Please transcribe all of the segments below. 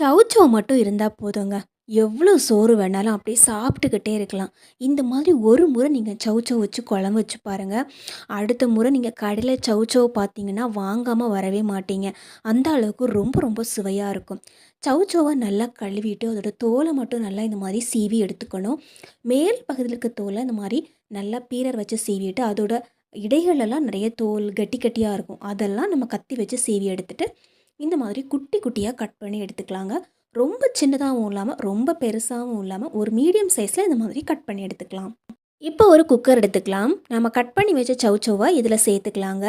சவுச்சோ மட்டும் இருந்தால் போதுங்க. எவ்வளோ சோறு வேணாலும் அப்படியே சாப்பிட்டுக்கிட்டே இருக்கலாம். இந்த மாதிரி ஒரு முறை நீங்கள் சவுச்சோ வச்சு குழம்பு வச்சு பாருங்கள் அடுத்த முறை நீங்கள் கடையில் சவுச்சோ பார்த்தீங்கன்னா வாங்காமல் வரவே மாட்டீங்க. அந்த அளவுக்கு ரொம்ப ரொம்ப சுவையாக இருக்கும். சவுச்சோவை நல்லா கழுவிட்டு அதோட தோலை மட்டும் நல்லா இந்த மாதிரி சீவி எடுத்துக்கணும். மேல் பகுதியில் இருக்க தோலை இந்த மாதிரி நல்லா பீரர் வச்சு சீவிட்டு அதோட இடைகளெல்லாம் நிறைய தோல் கட்டி கட்டியாக இருக்கும். அதெல்லாம் நம்ம கத்தி வச்சு சீவி எடுத்துகிட்டு இந்த மாதிரி குட்டி குட்டியாக கட் பண்ணி எடுத்துக்கலாங்க. ரொம்ப சின்னதாகவும் இல்லாமல் ரொம்ப பெருசாகவும் இல்லாமல் ஒரு மீடியம் சைஸில் இந்த மாதிரி கட் பண்ணி எடுத்துக்கலாம். இப்போ ஒரு குக்கர் எடுத்துக்கலாம். நம்ம கட் பண்ணி வச்ச சௌச்சௌவை இதில் சேர்த்துக்கலாங்க.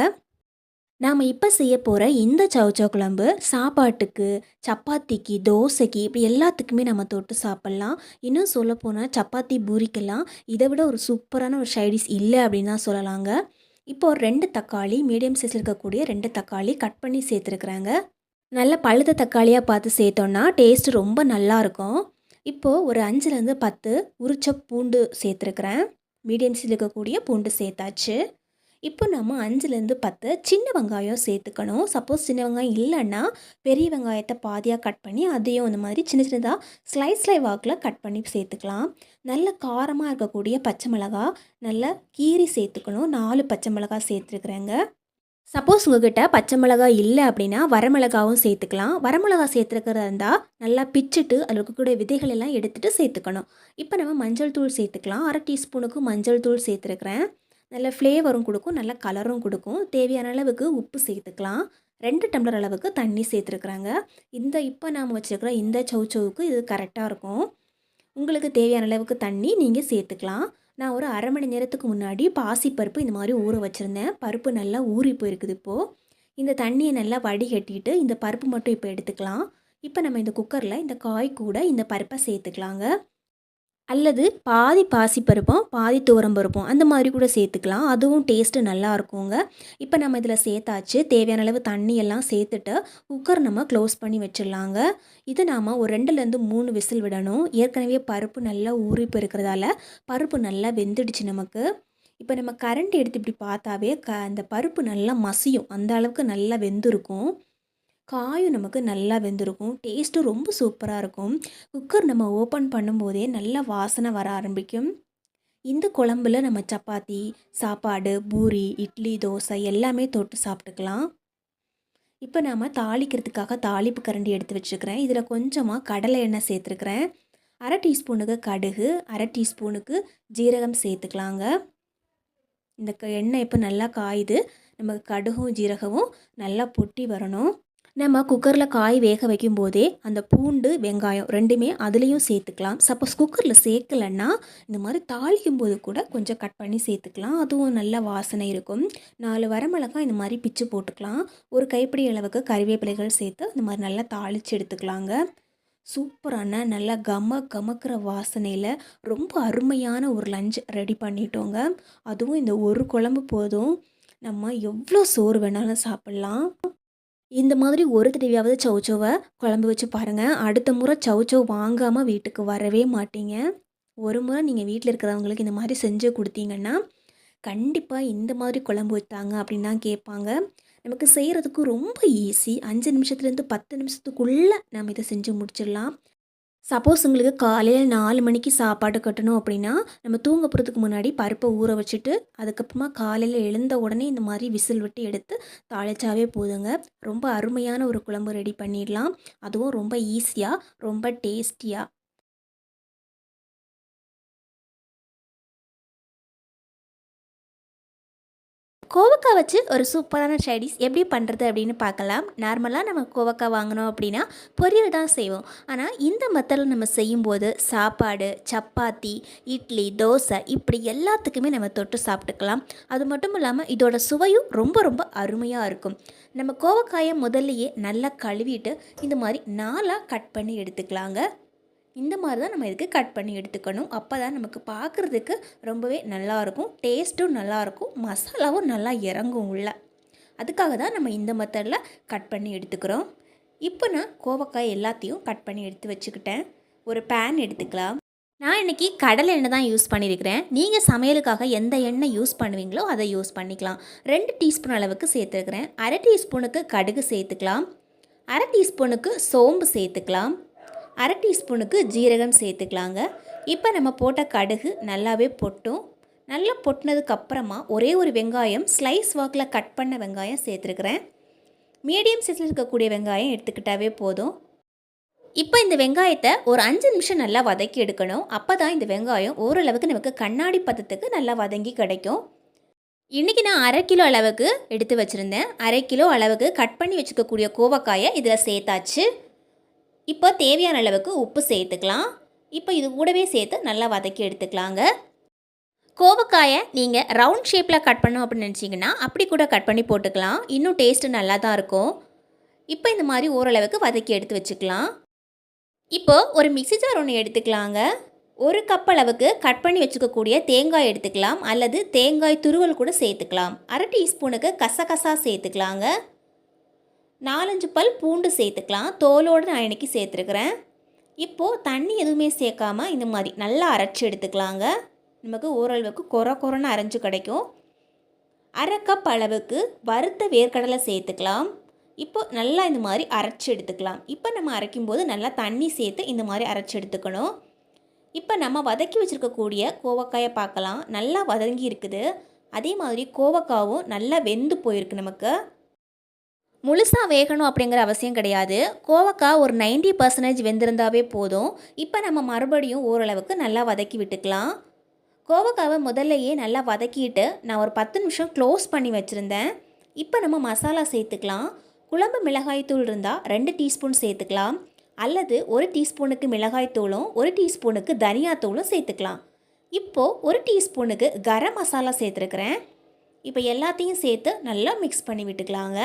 நாம் இப்போ செய்ய போகிற இந்த சவுச்சோ குழம்பு சாப்பாட்டுக்கு சப்பாத்திக்கு தோசைக்கு இப்படி எல்லாத்துக்குமே நம்ம தொட்டு சாப்பிட்லாம். இன்னும் சொல்லப்போனால் சப்பாத்தி பூரிக்கெல்லாம் இதை விட ஒரு சூப்பரான ஒரு சைடிஸ் இல்லை அப்படின்னு தான் சொல்லலாங்க. இப்போ ஒரு ரெண்டு தக்காளி மீடியம் சைஸில் இருக்கக்கூடிய ரெண்டு தக்காளி கட் பண்ணி சேர்த்துருக்குறாங்க. நல்ல பழுத்த தக்காளியாக பார்த்து சேர்த்தோன்னா டேஸ்ட்டு ரொம்ப நல்லாயிருக்கும் இப்போது ஒரு அஞ்சுலேருந்து பத்து உரிச்ச பூண்டு சேர்த்துருக்குறேன். மீடியம் சைஸில் இருக்கக்கூடிய பூண்டு சேர்த்தாச்சு. இப்போ நம்ம அஞ்சுலேருந்து பத்து சின்ன வெங்காயம் சேர்த்துக்கணும். சப்போஸ் சின்ன வெங்காயம் இல்லைன்னா பெரிய வெங்காயத்தை பாதியாக கட் பண்ணி அதையும் இந்த மாதிரி சின்ன சின்னதாக ஸ்லைஸ் ஸ்லை வாக்கில் கட் பண்ணி சேர்த்துக்கலாம். நல்ல காரமாக இருக்கக்கூடிய பச்சை மிளகா நல்லா கீரி சேர்த்துக்கணும். நாலு பச்சை மிளகா சேர்த்துருக்குறேங்க. சப்போஸ் உங்ககிட்ட பச்சை மிளகாய் இல்லை அப்படின்னா வரமிளகாவும் சேர்த்துக்கலாம். வரமிளகா சேர்த்துருக்கிறதா இருந்தால் நல்லா பிச்சுட்டு அதில் இருக்கக்கூடிய விதைகள் எல்லாம் எடுத்துகிட்டு சேர்த்துக்கணும். இப்போ நம்ம மஞ்சள் தூள் சேர்த்துக்கலாம். அரை டீஸ்பூனுக்கு மஞ்சள் தூள் சேர்த்துருக்குறேன். நல்ல ஃப்ளேவரும் கொடுக்கும் நல்ல கலரும் கொடுக்கும். தேவையான அளவுக்கு உப்பு சேர்த்துக்கலாம். ரெண்டு டம்ளர் அளவுக்கு தண்ணி சேர்த்துருக்குறாங்க. இந்த இப்போ நாம் வச்சுருக்கிற இந்த சவுச்சவுக்கு இது கரெக்டாக இருக்கும். உங்களுக்கு தேவையான அளவுக்கு தண்ணி நீங்கள் சேர்த்துக்கலாம். நான் ஒரு அரை மணி நேரத்துக்கு முன்னாடி பாசிப்பருப்பு இந்த மாதிரி ஊற வச்சுருந்தேன். பருப்பு நல்லா ஊறி போயிருக்குது இப்போது இந்த தண்ணியை நல்லா வடிகட்டிட்டு இந்த பருப்பு மட்டும் இப்போ எடுத்துக்கலாம். இப்போ நம்ம இந்த குக்கரில் இந்த காய் கூட இந்த பருப்பை சேர்த்துக்கலாங்க. அல்லது பாதி பாசிப்பருப்பும் பாதி துவரம்பருப்பும் அந்த மாதிரி கூட சேர்த்துக்கலாம். அதுவும் டேஸ்ட்டு நல்லா இருக்குங்க. இப்போ நம்ம இதில் சேர்த்தாச்சு. தேவையான அளவு தண்ணி எல்லாம் சேர்த்துட்டு குக்கர் நம்ம க்ளோஸ் பண்ணி வச்சிடலாங்க. இது நாம் ஒரு ரெண்டுலேருந்து மூணு விசில் விடணும். ஏற்கனவே பருப்பு நல்லா ஊறிப்பு இருக்கிறதால பருப்பு நல்லா வெந்துடுச்சு நமக்கு. இப்போ நம்ம கரண்ட் எடுத்து இப்படி பார்த்தாவே க அந்த பருப்பு நல்லா மசியும். அந்த அளவுக்கு நல்லா வெந்திருக்கும். காயும் நமக்கு நல்லா வெந்திருக்கும். டேஸ்ட்டும் ரொம்ப சூப்பராக இருக்கும். குக்கர் நம்ம ஓப்பன் பண்ணும்போதே நல்லா வாசனை வர ஆரம்பிக்கும். இந்த குழம்புல நம்ம சப்பாத்தி சாப்பாடு பூரி இட்லி தோசை எல்லாமே தொட்டு சாப்பிட்டுக்கலாம். இப்போ நாம் தாளிக்கிறதுக்காக தாளிப்பு கரண்டி எடுத்து வச்சுக்கிறேன். இதில் கொஞ்சமாக கடலை எண்ணெய் சேர்த்துருக்குறேன். அரை டீஸ்பூனுக்கு கடுகு அரை டீஸ்பூனுக்கு ஜீரகம் சேர்த்துக்கலாங்க. இந்த எண்ணெய் இப்போ நல்லா காயுது. நமக்கு கடுகும் ஜீரகமும் நல்லா பொட்டி வரணும். நம்ம குக்கரில் காய் வேக வைக்கும் போதே அந்த பூண்டு வெங்காயம் ரெண்டுமே அதுலேயும் சேர்த்துக்கலாம். சப்போஸ் குக்கரில் சேர்க்கலன்னா இந்த மாதிரி தாளிக்கும் போது கூட கொஞ்சம் கட் பண்ணி சேர்த்துக்கலாம். அதுவும் நல்ல வாசனை இருக்கும். நாலு வரமிளகாய் இந்த மாதிரி பிச்சு போட்டுக்கலாம். ஒரு கைப்பிடி அளவுக்கு கறிவேப்பிலைகள் சேர்த்து இந்த மாதிரி நல்லா தாளித்து எடுத்துக்கலாங்க. சூப்பரான நல்லா கம கமக்கிற வாசனையில் ரொம்ப அருமையான ஒரு லஞ்ச் ரெடி பண்ணிட்டோங்க. அதுவும் இந்த ஒரு குழம்பு போதும். நம்ம எவ்வளோ சோறு வேணாலும் சாப்பிட்லாம். இந்த மாதிரி ஒரு தடவையாவது சவுச்சோவை குழம்பு வச்சு பாருங்கள் அடுத்த முறை சௌச்சௌ வாங்காமல் வீட்டுக்கு வரவே மாட்டீங்க. ஒரு முறை நீங்கள் வீட்டில் இருக்கிறவங்களுக்கு இந்த மாதிரி செஞ்சு கொடுத்தீங்கன்னா கண்டிப்பாக இந்த மாதிரி குழம்பு வைத்தாங்க அப்படின்னு தான் கேட்பாங்க. நமக்கு செய்கிறதுக்கு ரொம்ப ஈஸி அஞ்சு நிமிஷத்துலேருந்து பத்து நிமிஷத்துக்குள்ளே நம்ம இதை செஞ்சு முடிச்சிடலாம். சப்போஸ் உங்களுக்கு காலையில் நாலு மணிக்கு சாப்பாடு கட்டணும் அப்படின்னா நம்ம தூங்க போகிறதுக்கு முன்னாடி பருப்பை ஊற வச்சுட்டு அதுக்கப்புறமா காலையில் எழுந்த உடனே இந்த மாதிரி விசில் விட்டு எடுத்து தாளிச்சாவே போதுங்க. ரொம்ப அருமையான ஒரு குழம்பு ரெடி பண்ணிடலாம். அதுவும் ரொம்ப ஈஸியாக ரொம்ப டேஸ்டியாக கோவக்காய் வச்சு ஒரு சூப்பரான சைடிஸ் எப்படி பண்ணுறது அப்படின்னு பார்க்கலாம். நார்மலாக நம்ம கோவக்காய் வாங்கினோம் அப்படின்னா பொரியல் தான் செய்வோம். ஆனால் இந்த மெத்தடில் நம்ம செய்யும்போது சாப்பாடு சப்பாத்தி இட்லி தோசை இப்படி எல்லாத்துக்குமே நம்ம தொட்டு சாப்பிட்டுக்கலாம். அது மட்டும் இல்லாமல் இதோட சுவையும் ரொம்ப ரொம்ப அருமையாக இருக்கும். நம்ம கோவக்காயை முதல்லையே நல்லா கழுவிட்டு இந்த மாதிரி நாலாக கட் பண்ணி எடுத்துக்கலாங்க. இந்த மாதிரி தான் நம்ம இதுக்கு கட் பண்ணி எடுத்துக்கணும். அப்போ தான் நமக்கு பார்க்குறதுக்கு ரொம்பவே நல்லாயிருக்கும். டேஸ்ட்டும் நல்லாயிருக்கும். மசாலாவும் நல்லா இறங்கும் உள்ள. அதுக்காக தான் நம்ம இந்த மெத்தடில் கட் பண்ணி எடுத்துக்கிறோம். இப்போ நான் கோவக்காய் எல்லாத்தையும் கட் பண்ணி எடுத்து வச்சுக்கிட்டேன். ஒரு பேன் எடுத்துக்கலாம். நான் இன்றைக்கி கடலை எண்ணெய் தான் யூஸ் பண்ணியிருக்கிறேன் நீங்கள் சமையலுக்காக எந்த எண்ணெய் யூஸ் பண்ணுவீங்களோ அதை யூஸ் பண்ணிக்கலாம். ரெண்டு டீஸ்பூன் அளவுக்கு சேர்த்துருக்கிறேன். அரை டீஸ்பூனுக்கு கடுகு சேர்த்துக்கலாம். அரை டீஸ்பூனுக்கு சோம்பு சேர்த்துக்கலாம். அரை டீஸ்பூனுக்கு ஜீரகம் சேர்த்துக்கலாங்க. இப்போ நம்ம போட்ட கடுகு நல்லாவே பொட்டும். நல்லா பொட்டினதுக்கப்புறமா ஒரே ஒரு வெங்காயம் ஸ்லைஸ் வாக்கில் கட் பண்ண வெங்காயம் சேர்த்துருக்குறேன். மீடியம் சைஸில் இருக்கக்கூடிய வெங்காயம் எடுத்துக்கிட்டாவே போதும். இப்போ இந்த வெங்காயத்தை ஒரு அஞ்சு நிமிஷம் நல்லா வதக்கி எடுக்கணும். அப்போ தான் இந்த வெங்காயம் ஓரளவுக்கு நமக்கு கண்ணாடி பதத்துக்கு நல்லா வதங்கி கிடைக்கும். இன்றைக்கி நான் அரை கிலோ அளவுக்கு எடுத்து வச்சுருந்தேன். அரை கிலோ அளவுக்கு கட் பண்ணி வச்சுக்கக்கூடிய கோவக்காயை இதில் சேர்த்தாச்சு. இப்போ தேவையான அளவுக்கு உப்பு சேர்த்துக்கலாம். இப்போ இது கூடவே சேர்த்து நல்லா வதக்கி எடுத்துக்கலாங்க. கோவக்காயை நீங்கள் ரவுண்ட் ஷேப்பில் கட் பண்ணோம் அப்படின்னு நினச்சிங்கன்னா அப்படி கூட கட் பண்ணி போட்டுக்கலாம். இன்னும் டேஸ்ட்டு நல்லா தான் இருக்கும். இப்போ இந்த மாதிரி ஓரளவுக்கு வதக்கி எடுத்து வச்சுக்கலாம். இப்போ ஒரு மிக்ஸி ஜார் ஒன்று எடுத்துக்கலாங்க. ஒரு கப் அளவுக்கு கட் பண்ணி வச்சுக்கக்கூடிய தேங்காய் எடுத்துக்கலாம். அல்லது தேங்காய் துருவல் கூட சேர்த்துக்கலாம். அரை டீஸ்பூனுக்கு கசகசா சேர்த்துக்கலாங்க. நாலஞ்சு பல் பூண்டு சேர்த்துக்கலாம். தோலோடு நான் இன்னைக்கு சேர்த்துருக்குறேன். இப்போது தண்ணி எதுவுமே சேர்க்காம இந்த மாதிரி நல்லா அரைச்சி எடுத்துக்கலாங்க. நமக்கு ஓரளவுக்கு கொர கொரன்னு அரைஞ்சு கிடைக்கும். அரை கப் அளவுக்கு வறுத்த வேர்க்கடலை சேர்த்துக்கலாம். இப்போ நல்லா இந்த மாதிரி அரைச்சி எடுத்துக்கலாம். இப்போ நம்ம அரைக்கும்போது நல்லா தண்ணி சேர்த்து இந்த மாதிரி அரைச்சி எடுத்துக்கணும். இப்போ நம்ம வதக்கி வச்சுருக்கக்கூடிய கோவக்காயை பார்க்கலாம். நல்லா வதங்கி இருக்குது. அதே மாதிரி கோவக்காவும் நல்லா வெந்து போயிருக்கு நமக்கு. முழுசாக வேகணும் அப்படிங்கிற அவசியம் கிடையாது. கோவக்காய் ஒரு நைன்டி பர்சன்டேஜ் வெந்திருந்தாவே போதும். இப்போ நம்ம மறுபடியும் ஓரளவுக்கு நல்லா வதக்கி விட்டுக்கலாம். கோவக்காவை முதல்லையே நல்லா வதக்கிட்டு நான் ஒரு பத்து நிமிஷம் க்ளோஸ் பண்ணி வச்சுருந்தேன். இப்போ நம்ம மசாலா சேர்த்துக்கலாம். குழம்பு மிளகாய்த்தூள் இருந்தால் ரெண்டு டீஸ்பூன் சேர்த்துக்கலாம். அல்லது ஒரு டீஸ்பூனுக்கு மிளகாய்த்தூளும் ஒரு டீஸ்பூனுக்கு தனியாத்தூளும் சேர்த்துக்கலாம். இப்போது ஒரு டீஸ்பூனுக்கு கரம் மசாலா சேர்த்துருக்குறேன். இப்போ எல்லாத்தையும் சேர்த்து நல்லா மிக்ஸ் பண்ணி விட்டுக்கலாங்க.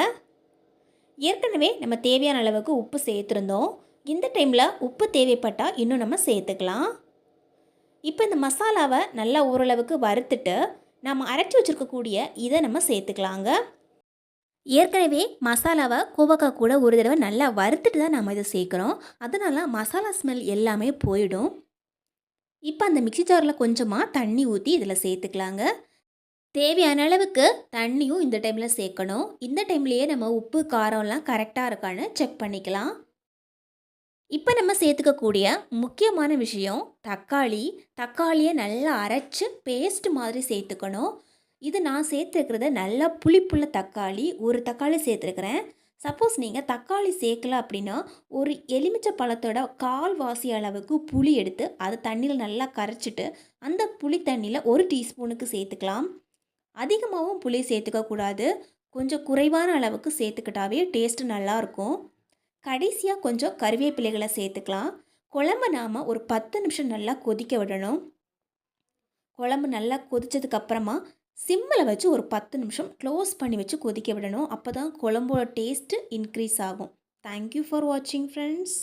ஏற்கனவே நம்ம தேவையான அளவுக்கு உப்பு சேர்த்துருந்தோம். இந்த டைமில் உப்பு தேவைப்பட்டால் இன்னும் நம்ம சேர்த்துக்கலாம். இப்போ இந்த மசாலாவை நல்லா ஓரளவுக்கு வறுத்துட்டு நம்ம அரைச்சி வச்சுருக்கக்கூடிய இதை நம்ம சேர்த்துக்கலாங்க. ஏற்கனவே மசாலாவை கோவக்காய் கூட ஒரு தடவை நல்லா வறுத்துட்டு தான் நம்ம இதை சேர்க்குறோம். அதனால மசாலா ஸ்மெல் எல்லாமே போயிடும். இப்போ அந்த மிக்ஸி ஜாரில் கொஞ்சமாக தண்ணி ஊற்றி இதில் சேர்த்துக்கலாங்க. தேவையான அளவுக்கு தண்ணியும் இந்த டைமில் சேர்க்கணும். இந்த டைம்லேயே நம்ம உப்பு காரம்லாம் கரெக்டாக இருக்கான்னு செக் பண்ணிக்கலாம். இப்போ நம்ம சேர்த்துக்கக்கூடிய முக்கியமான விஷயம் தக்காளி. தக்காளியை நல்லா அரைச்சி பேஸ்ட் மாதிரி சேர்த்துக்கணும். இது நான் சேர்த்துருக்கிறத நல்லா புளிப்புள்ள தக்காளி ஒரு தக்காளி சேர்த்துருக்குறேன். சப்போஸ் நீங்கள் தக்காளி சேர்க்கல அப்படின்னா ஒரு எலுமிச்சை பழத்தோட கால்வாசி அளவுக்கு புளி எடுத்து அதை தண்ணியில் நல்லா கரைச்சிட்டு அந்த புளி தண்ணியில் ஒரு டீஸ்பூனுக்கு சேர்த்துக்கலாம். அதிகமாகவும் புளி சேர்த்துக்கக்கூடாது கொஞ்சம் குறைவான அளவுக்கு சேர்த்துக்கிட்டாவே டேஸ்ட்டு நல்லாயிருக்கும் கடைசியாக கொஞ்சம் கருவேப்பிலைகளை சேர்த்துக்கலாம். குழம்பு நாம் ஒரு பத்து நிமிஷம் நல்லா கொதிக்க விடணும். குழம்பு நல்லா கொதித்ததுக்கப்புறமா சிம்மில் வச்சு ஒரு பத்து நிமிஷம் க்ளோஸ் பண்ணி வச்சு கொதிக்க விடணும். அப்போ தான் குழம்போட டேஸ்ட்டு இன்க்ரீஸ் ஆகும். தேங்க்யூ ஃபார் வாட்சிங் ஃப்ரெண்ட்ஸ்